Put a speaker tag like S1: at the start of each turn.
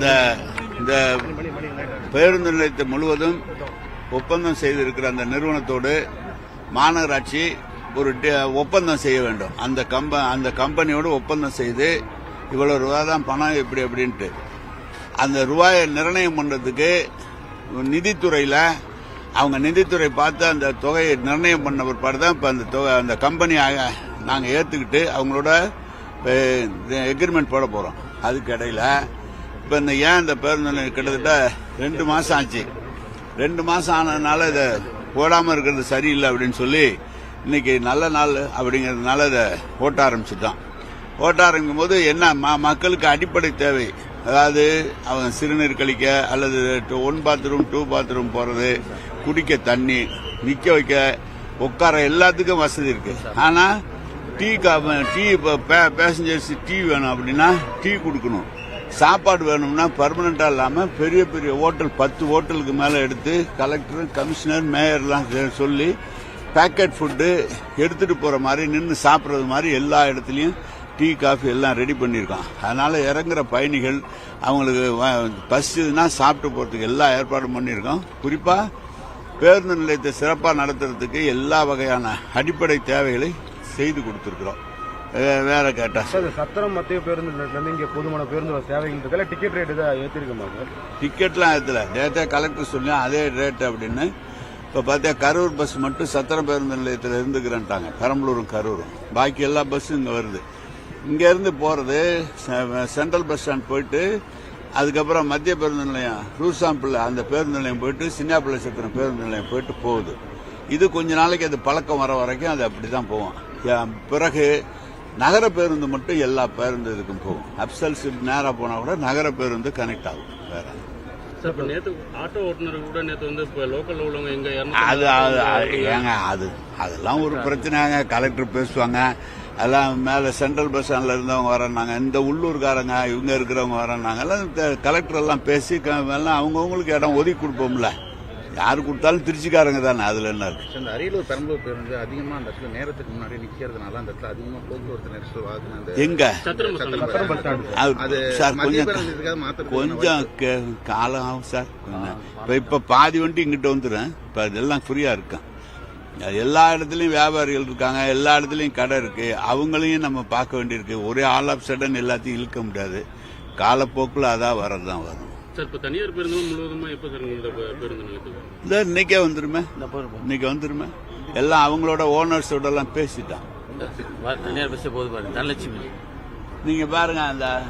S1: இந்த இந்த பேருந்து நிலையத்தை முழுவதும் ஒப்பந்தம் செய்திருக்கிற அந்த நிறுவனத்தோடு மாநகராட்சி ஒரு ஒப்பந்தம் செய்ய வேண்டும். அந்த கம்ப அந்த கம்பெனியோடு ஒப்பந்தம் செய்து இவ்வளவு ரூபா தான் பணம் எப்படி அப்படின்ட்டு. அந்த ரூபாயை நிர்ணயம் பண்றதுக்கு நிதித்துறையில அவங்க நிதித்துறை பார்த்து அந்த தொகையை நிர்ணயம் பண்ண பிற்பாடு தான் இப்போ அந்த தொகை அந்த கம்பெனி நாங்கள் ஏற்றுக்கிட்டு அவங்களோட எக்ரிமெண்ட் போட போகிறோம் அதுக்கு இடையில இப்போ இந்த ஏன் இந்த பேருந்து கிட்டத்தட்ட ரெண்டு மாதம் ஆச்சு. ரெண்டு மாதம் ஆனதுனால இதை போடாமல் இருக்கிறது சரியில்லை அப்படின்னு சொல்லி இன்னைக்கு நல்ல நாள் அப்படிங்கிறதுனால இதை ஓட்ட ஆரம்பிச்சுட்டான் ஓட்ட ஆரம்பிக்கும் போது என்ன ம- மக்களுக்கு அடிப்படை தேவை. அதாவது அவங்க சிறுநீர் கழிக்க அல்லது ஒன் பாத்ரூம் டூ பாத்ரூம் போகிறது குடிக்க தண்ணி நிற்க வைக்க உட்கார எல்லாத்துக்கும் வசதி இருக்கு. ஆனால் டீ டீ பேசஞ்சர்ஸ் டீ வேணும் அப்படின்னா டீ கொடுக்கணும். சாப்பாடு வேணும்னா பர்மனண்டா இல்லாம பெரிய பெரிய ஹோட்டல் பத்து ஹோட்டலுக்கு மேல எடுத்து கலெக்டர் கமிஷனர் மேயர்லாம் சொல்லி பேக்கெட் ஃபுட்டு எடுத்துட்டு போற மாதிரி நின்று சாப்பிட்றது மாதிரி எல்லா இடத்துலையும் டீ காஃபி எல்லாம் ரெடி பண்ணியிருக்கோம் அதனால இறங்குற பயணிகள் அவங்களுக்கு பசிதுன்னா சாப்பிட்டு போறதுக்கு எல்லா ஏற்பாடும் பண்ணியிருக்கோம் குறிப்பா பேருந்து நிலையத்தை சிறப்பாக நடத்துறதுக்கு எல்லா வகையான அடிப்படை தேவைகளை செய்து கொடுத்துருக்குறோம். வேற கேட்டா.
S2: சார் சத்திரம் மத்திய பேருந்து நிலையத்துலேருந்து இங்கே போதுமான பேருந்து சேவைகள் இருக்கல டிக்கெட் ரேட்டு தான் ஏற்றிருக்கோமா சார்?
S1: டிக்கெட்லாம் ஏற்றல டேட்டா கலெக்டர் சொல்லி அதே ரேட் அப்படின்னு. இப்போ பார்த்தா கரூர் பஸ் மட்டும் சத்திரம் பேருந்து நிலையத்தில் இருந்துக்கிறேன்ட்டாங்க. பெரம்பலூரும் கரூரும். பாக்கி எல்லா பஸ்ஸும் இங்கே வருது. இங்கேருந்து போகிறது சென்ட்ரல் பஸ் ஸ்டாண்ட் போயிட்டு அதுக்கப்புறம் மத்திய பேருந்து நிலையம் ரூசாம்பிள்ளை அந்த பேருந்து நிலையம் போயிட்டு சின்னாப்பிள்ளை சத்திரம் பேருந்து நிலையம் போயிட்டு போகுது. இது கொஞ்ச நாளைக்கு அது பழக்கம் வர வரைக்கும் அது அப்படி தான் ஏன் பிறகு நகர பேருந்து மட்டும் எல்லா பேருந்து இதுக்கும் போகும். அப்சல் சிப் நேராக போனால் கூட நகர பேருந்து கனெக்ட் ஆகும். வேற. அது ஏங்க அது அதெல்லாம் ஒரு பிரச்சனைங்க கலெக்டர் பேசுவாங்க. அதெல்லாம் மேலே சென்ட்ரல் பஸ் ஸ்டாண்ட்ல இருந்தவங்க வரேன்னாங்க இந்த உள்ளூர்காரங்க இவங்க இருக்கிறவங்க வரேன்னாங்க எல்லாம் கலெக்டர் எல்லாம் பேசி எல்லாம் அவங்கவுங்களுக்கு இடம் ஒதுக்கி கொடுப்போம்ல. யாரு கொடுத்தாலும் திருச்சிக்காரங்க தானே அதுல என்ன இருக்கு?
S3: இந்த அரியலூர் பெரம்பலூர் பேருந்து அதிகமா அந்த இடத்துல நேரத்துக்கு முன்னாடி நிக்கிறதுனால அந்த இடத்துல அதிகமா போக்குவரத்து நெரிசல் ஆகுது அந்த
S1: எங்க? அது- சார் கொஞ்சம் கொஞ்சம் காலம் ஆகும் சார். இப்ப இப்ப பாதி வண்டி இங்கிட்ட வந்துடும் இப்ப அதெல்லாம் ஃப்ரீயா இருக்கும் அது எல்லா இடத்துலயும் வியாபாரிகள் இருக்காங்க. எல்லா இடத்துலயும் கடை இருக்கு. அவங்களையும் நம்ம பார்க்க வேண்டியிருக்கு. ஒரே ஆல் ஆஃப் சடன் எல்லாத்தையும் இழுக்க முடியாது. காலப்போக்கில் அதான் வரதான் வரும்.
S4: சார் இப்போ தனியார் பேருந்து முழுவதுமா எப்போ சார் இந்த பே- பேருந்து நிலையத்துக்கு
S1: இந்த இன்னைக்கே வந்துருமே. இன்னைக்கு வந்துருமே. எல்லாம் அவங்களோட ஓனர்ஸோட எல்லாம் பேசிட்டான்.
S5: தனியார் பஸ்ஸே போது பாருங்க. தனலட்சுமி.
S1: நீங்க பாருங்க அந்த